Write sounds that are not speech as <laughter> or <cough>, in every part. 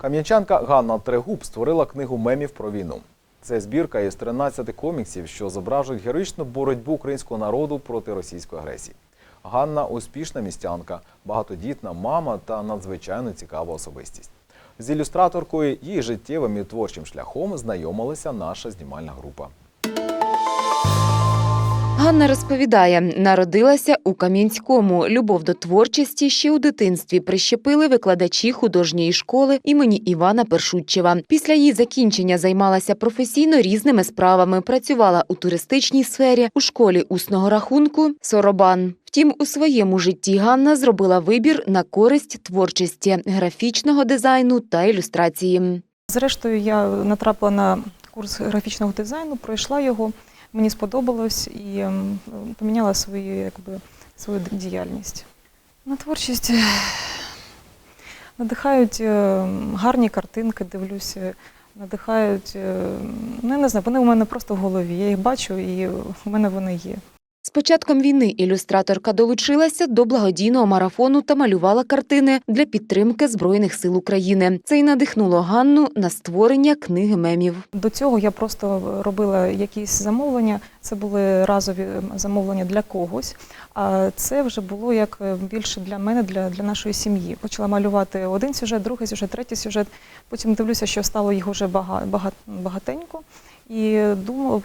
Кам'янчанка Ганна Трегуб створила книгу мемів про війну. Це збірка із 13 коміксів, що зображують героїчну боротьбу українського народу проти російської агресії. Ганна успішна містянка, багатодітна мама та надзвичайно цікава особистість. З ілюстраторкою її життєвим і творчим шляхом знайомилася наша знімальна група. Ганна розповідає, народилася у Кам'янському. Любов до творчості ще у дитинстві прищепили викладачі художньої школи імені Івана Першутчева. Після її закінчення займалася професійно різними справами. Працювала у туристичній сфері, у школі усного рахунку Соробан. Втім, у своєму житті Ганна зробила вибір на користь творчості, графічного дизайну та ілюстрації. Зрештою, я натрапила на курс графічного дизайну, пройшла його, мені сподобалось і ем, поміняла свою, якби, свою діяльність. На творчість надихають е, гарні картинки, дивлюся, надихають, е, ну, я не знаю, вони у мене просто в голові. Я їх бачу і в мене вони є. З початком війни ілюстраторка долучилася до благодійного марафону та малювала картини для підтримки Збройних сил України. Це й надихнуло Ганну на створення книги мемів. До цього я просто робила якісь замовлення. Це були разові замовлення для когось. А це вже було як е, більше для мене, для, для нашої сім'ї. Почала малювати один сюжет, другий сюжет, третій сюжет. Потім дивлюся, що стало їх бага- багатенько. І думав,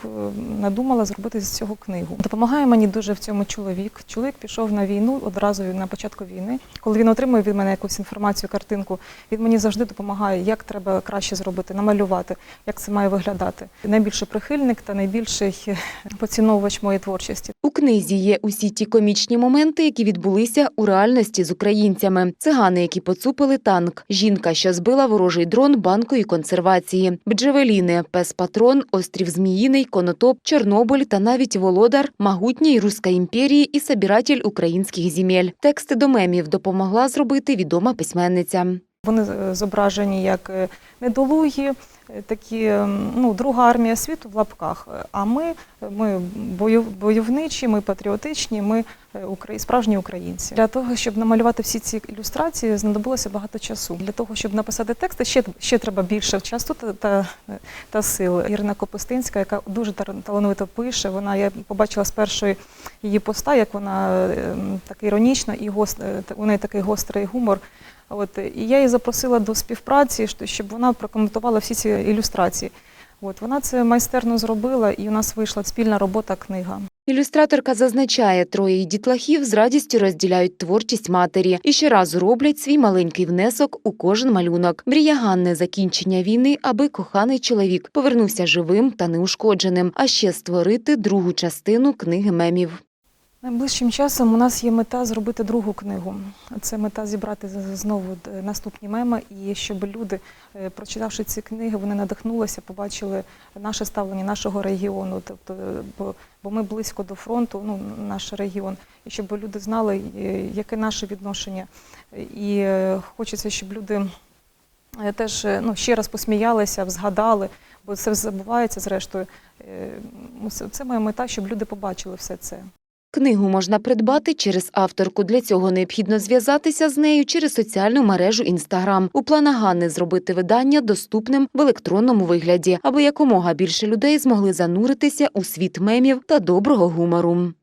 надумала зробити з цього книгу. Допомагає мені дуже в цьому чоловік. Чоловік пішов на війну одразу на початку війни. Коли він отримує від мене якусь інформацію, картинку, він мені завжди допомагає, як треба краще зробити, намалювати, як це має виглядати. Найбільший прихильник та найбільший <laughs> поціновувач моєї творчості. У книзі є усі ті комічні моменти, які відбулися у реальності з українцями. Цигани, які поцупили танк, жінка, що збила ворожий дрон банкою консервації, бджевеліни, пес-патрон, острів Зміїний, Конотоп, Чорнобиль та навіть володар Магутній Руська імперії і собиратель українських земель. Тексти до мемів допомогла зробити відома письменниця. Вони е, зображені як е, недолугі, такі ну, друга армія світу в лапках. А ми, ми бойов- бойовничі, ми патріотичні, ми е, справжні українці. Для того, щоб намалювати всі ці ілюстрації, знадобилося багато часу. Для того, щоб написати тексти, ще, ще треба більше часу та, та, та сил. Ірина Копустинська, яка дуже талановито пише, вона я побачила з першої її поста, як вона е, так іронічна і гост, е, у неї такий гострий гумор. От, і я її запросила до співпраці, щоб вона прокоментувала всі ці ілюстрації. От, вона це майстерно зробила, і у нас вийшла спільна робота книга. Ілюстраторка зазначає, троє дітлахів з радістю розділяють творчість матері і щоразу роблять свій маленький внесок у кожен малюнок. Мрія Ганни закінчення війни, аби коханий чоловік повернувся живим та неушкодженим, а ще створити другу частину книги мемів. Найближчим часом у нас є мета зробити другу книгу. Це мета зібрати знову наступні меми, і щоб люди, е, прочитавши ці книги, вони надихнулися, побачили наше ставлення нашого регіону. Тобто, е, бо, бо ми близько до фронту, ну наш регіон, і щоб люди знали, е, яке наше відношення. І хочеться, щоб люди теж ну, ще раз посміялися, згадали, бо це забувається зрештою. Це моя мета, щоб люди побачили все це. Книгу можна придбати через авторку. Для цього необхідно зв'язатися з нею через соціальну мережу Інстаграм. У планах Ганни зробити видання доступним в електронному вигляді, аби якомога більше людей змогли зануритися у світ мемів та доброго гумору.